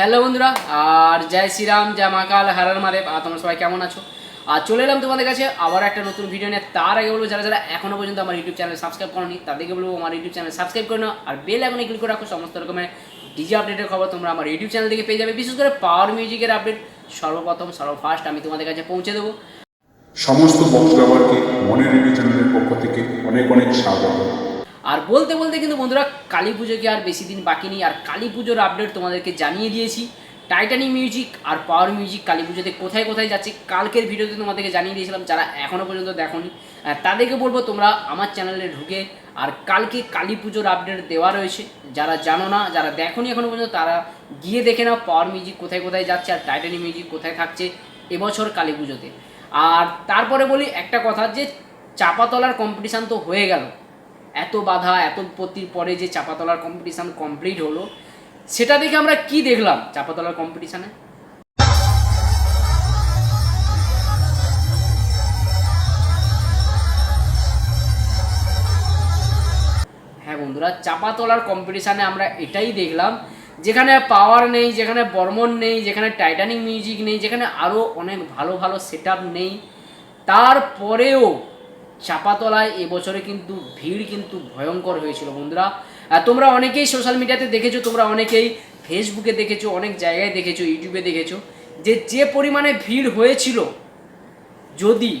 Hello বন্ধুরা, আর জয় শ্রীরাম, জয় মাকাল হারার আর তোমরা সবাই কেমন আছো? আর চলে এলাম তোমাদের কাছে আবার একটা নতুন ভিডিও নিয়ে। তার আগে বলব, যারা যারা এখনও পর্যন্ত আমার ইউটিউব চ্যানেল সাবস্ক্রাইব করনি, তাদেরকে বলব, আমার ইউটিউব চ্যানেল সাবস্ক্রাইব করে নাও, আর বেল এখনই ক্লিক করে রাখো, সমস্ত রকমের ডিজি আপডেটের খবর তোমরা আমার ইউটিউব চ্যানেল থেকে পেয়ে যাবে। বিশেষ করে পাওয়ার মিউজিকের আপডেট সর্বপ্রথম, সর্বফার্স্ট আমি তোমাদের কাছে পৌঁছে দেবো। সমস্ত বক্তব্যকে মনে রেডিও চ্যানেলের পক্ষ থেকে অনেক অনেক স্বাগত। আর বলতে বলতে কিন্তু বন্ধুরা কালী পুজোকে আর বেশি দিন বাকি নেই, আর কালী পুজোর আপডেট তোমাদেরকে জানিয়ে দিয়েছি। টাইটানিক মিউজিক আর পাওয়ার মিউজিক কালী পুজোতে কোথায় কোথায় যাচ্ছে কালকের ভিডিওতে তোমাদেরকে জানিয়ে দিয়েছিলাম, যারা এখনও পর্যন্ত দেখোনি তাদেরকে বলব তোমরা আমার চ্যানেলে ঢুকে আর কালকে কালী পুজোর আপডেট দেওয়া রয়েছে। যারা জানো না, যারা দেখোনি এখনও পর্যন্ত, তারা গিয়ে দেখে নাও পাওয়ার মিউজিক কোথায় কোথায় যাচ্ছে আর টাইটানিক মিউজিক কোথায় থাকছে এবছর কালী পুজোতে। আর তারপরে বলি একটা কথা যে চাপাতলার কম্পিটিশান তো হয়ে গেল। এত বাধা, এত বিপত্তির পরে যে চাপাতলার কম্পিটিশান কমপ্লিট হলো, সেটা দেখে আমরা কি দেখলাম চাপাতলার কম্পিটিশানে হ্যাঁ বন্ধুরা, চাপাতলার কম্পিটিশানে আমরা এটাই দেখলাম, যেখানে পাওয়ার নেই, যেখানে বর্মন নেই, যেখানে টাইটানিক মিউজিক নেই, যেখানে আরও অনেক ভালো ভালো সেট নেই, তারপরেও চাপাতলায় এবছরে কিন্তু ভিড় কিন্তু ভয়ঙ্কর হয়েছিল বন্ধুরা। তোমরা অনেকেই সোশ্যাল মিডিয়াতে দেখেছ, তোমরা অনেকেই ফেসবুকে দেখেছ, অনেক জায়গায় দেখেছ ইউটিউবে দেখেছ যে যে পরিমাণে ভিড় হয়েছিল, যদি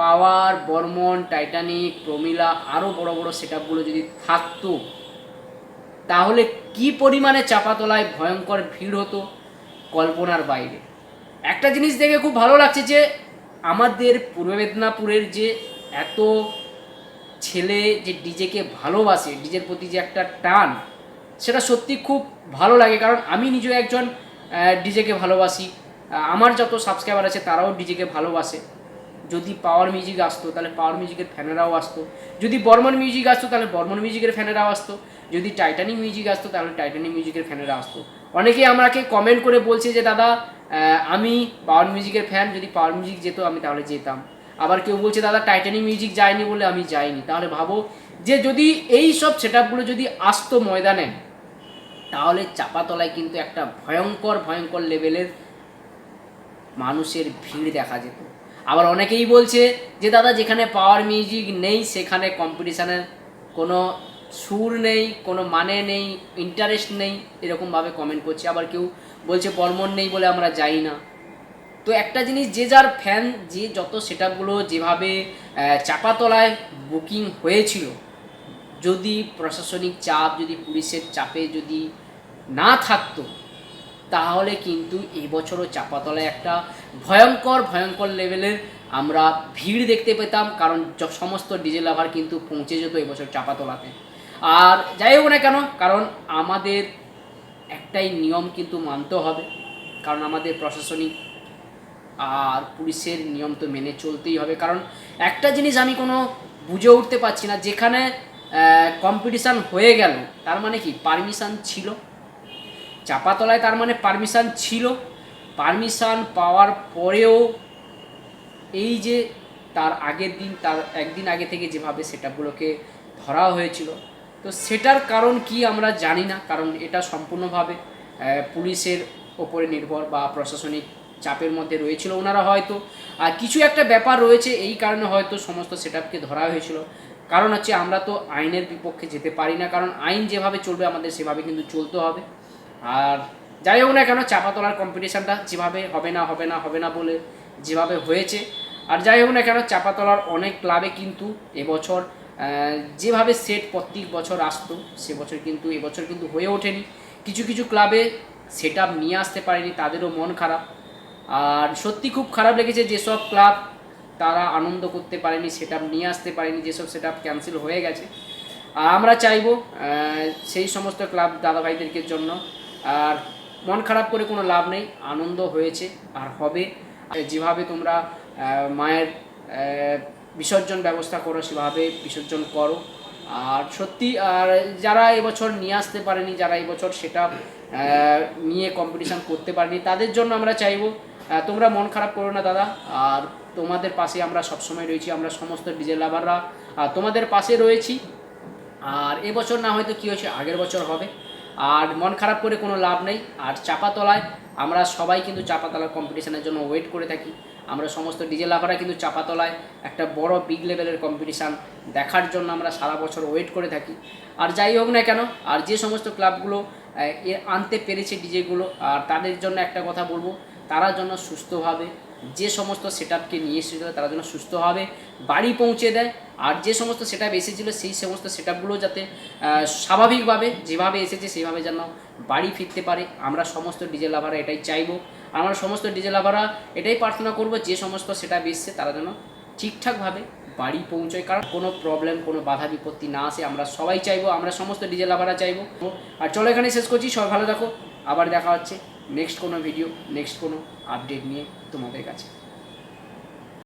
পাওয়ার, বর্মন, টাইটানিক, প্রমিলা আরও বড় বড় সেট যদি থাকতো, তাহলে কি পরিমাণে চাপাতলায় ভয়ঙ্কর ভিড় হতো কল্পনার বাইরে? একটা জিনিস দেখে খুব ভালো লাগছে যে, আমাদের পূর্ব মেদিনীপুরের যে এত ছেলে যে ডিজেকে ভালোবাসে, ডিজের প্রতি যে একটা টান, সেটা সত্যি খুব ভালো লাগে। কারণ আমি নিজেও একজন ডিজেকে ভালোবাসি। আমার যত সাবস্ক্রাইবার আছে, তারাও ডিজেকে ভালোবাসে। যদি পাওয়ার মিউজিক আসতো, তাহলে পাওয়ার মিউজিকের ফ্যানেরাও আসতো। যদি বর্মন মিউজিক আসতো, তাহলে বর্মন মিউজিকের ফ্যানেরাও আসতো। যদি টাইটানিক মিউজিক আসতো, তাহলে টাইটানিক মিউজিকের ফ্যানেরা আসতো। অনেকেই আমাকে কমেন্ট করে বলছে যে, দাদা আমি পাওয়ার মিউজিকের ফ্যান যদি পাওয়ার মিউজিক যেত, আমি তাহলে যেতাম। আবার কেউ বলছে, দাদা টাইটানিক মিউজিক যায়নি বলে আমি যাইনি। তাহলে ভাবো যে যদি এই সব সেট যদি আসতো ময়দানে তাহলে চাপাতলায় কিন্তু একটা ভয়ঙ্কর ভয়ঙ্কর লেভেলের মানুষের ভিড় দেখা যেত। আবার অনেকেই বলছে যে, দাদা, যেখানে পাওয়ার মিউজিক নেই, সেখানে কম্পিটিশানের কোনো সুর নেই, কোনো মানে নেই ইন্টারেস্ট নেই, এরকমভাবে কমেন্ট করছে। আবার কেউ বলছে বর্মন নেই বলে আমরা যাই না। তো একটা জিনিস, যে যার ফ্যান যে যত সেট যেভাবে চাপাতলায় বুকিং হয়েছিল, যদি প্রশাসনিক চাপ, যদি পুলিশের চাপে যদি না থাকতো, তাহলে কিন্তু এবছরও চাপাতলায় একটা ভয়ঙ্কর ভয়ঙ্কর লেভেলের আমরা ভিড় দেখতে পেতাম, কারণ সমস্ত ডিজে লাভার কিন্তু পৌঁছে যেত এবছর চাপাতলাতে। আর যাই হোক না কেন, কারণ আমাদের একটাই নিয়ম কিন্তু মানতে হবে, কারণ আমাদের প্রশাসনিক আর পুলিশের নিয়ম তো মেনে চলতেই হবে। কারণ একটা জিনিস আমি কোনো বুঝে উঠতে পারছি না, যেখানে কম্পিটিশান হয়ে গেল, তার মানে কি? পারমিশন ছিল। চাপাতলায় তার মানে পারমিশান ছিল। পারমিশান পাওয়ার পরেও এই যে তার আগের দিন, তার একদিন আগে থেকে যেভাবে সেটাগুলোকে ধরা হয়েছিল। তো সেটার কারণ কি আমরা জানি না, কারণ এটা সম্পূর্ণভাবে পুলিশের ওপরে নির্ভর বা প্রশাসনিক চাপের মধ্যে রয়েছিল ওনারা হয়তো। আর কিছু একটা ব্যাপার রয়েছে, এই কারণে হয়তো সমস্ত সেটআপকে ধরা হয়েছিল। কারণ হচ্ছে আমরা তো আইনের বিপক্ষে যেতে পারি না, কারণ আইন যেভাবে চলবে আমাদের সেভাবে কিন্তু চলতে হবে। আর যাই হোক না কেন চাপাতলার কম্পিটিশানটা যেভাবে হবে না হবে না হবে না বলে যেভাবে হয়েছে। আর যাই হোক না কেন চাপাতলার অনেক ক্লাবে কিন্তু এবছর যেভাবে সেট প্রত্যেক বছর আসতো, সে বছর কিন্তু, এবছর কিন্তু হয়ে ওঠেনি। কিছু কিছু ক্লাবে সেট নিয়ে আসতে পারেনি, তাদেরও মন খারাপ। আর সত্যি খুব খারাপ লেগেছে যেসব ক্লাব তারা আনন্দ করতে পারেনি সেট নিয়ে আসতে পারেনি, যেসব সেট ক্যান্সেল হয়ে গেছে। আর আমরা চাইব সেই সমস্ত ক্লাব দাদাভাইদেরকে জন্য। আর মন খারাপ করে কোনো লাভ নেই, আনন্দ হয়েছে আর হবে। যেভাবে তোমরা মায়ের বিসর্জন ব্যবস্থা করো, সেভাবে বিসর্জন করো। আর সত্যি, আর যারা এবছর নিয়ে আসতে পারেনি, যারা এবছর সেটা নিয়ে কম্পিটিশান করতে পারিনি। তাদের জন্য আমরা চাইব। তোমরা মন খারাপ করো না, দাদা। আর তোমাদের পাশে আমরা সবসময় রয়েছি। আমরা সমস্ত ডিজেল লাভাররা। তোমাদের পাশে রয়েছি। আর এবছর না হয়তো কী হয়েছে, আগের বছর হবে। আর মন খারাপ করে কোনো লাভ নেই। আর চাপাতলায় আমরা সবাই কিন্তু চাপাতলার কম্পিটিশনের জন্য ওয়েট করে থাকি। আমরা সমস্ত ডিজে লাভাররা কিন্তু চাপাতলায় একটা বড় বিগ লেভেলের কম্পিটিশান দেখার জন্য আমরা সারা বছর ওয়েট করে থাকি। আর যাই হোক না কেন, আর যে সমস্ত ক্লাবগুলো আনতে পেরেছে ডিজেগুলো। আর তাদের জন্য একটা কথা বলব, তারা যেন সুস্থভাবে যে সমস্ত সেট আপকে নিয়ে এসেছিল তারা যেন সুস্থভাবে বাড়ি পৌঁছে দেয়। আর যে সমস্ত সেট আপ এসেছিল সেই সমস্ত সেট আপগুলো যাতে স্বাভাবিকভাবে যেভাবে এসেছে সেভাবে যেন বাড়ি ফিরতে পারে। আমরা সমস্ত ডিজে লাভাররা এটাই চাইব। আমরা সমস্ত ডিজে লাভাররা এটাই প্রার্থনা করব, যে সমস্ত সেট আপ এসছে তারা যেন ঠিকঠাকভাবে বাড়ি পৌঁছয়, কারণ কোনো প্রবলেম কোনো বাধা বিপত্তি না আসে, আমরা সবাই চাইব, আমরা সমস্ত ডিজে লাভাররা চাইব। আর চলো এখানে শেষ করছি, সবাই ভালো থাকো, আবার দেখা হচ্ছে নেক্সট কোনো ভিডিও নেক্সট কোনো আপডেট নিয়ে তোমাদের কাছে।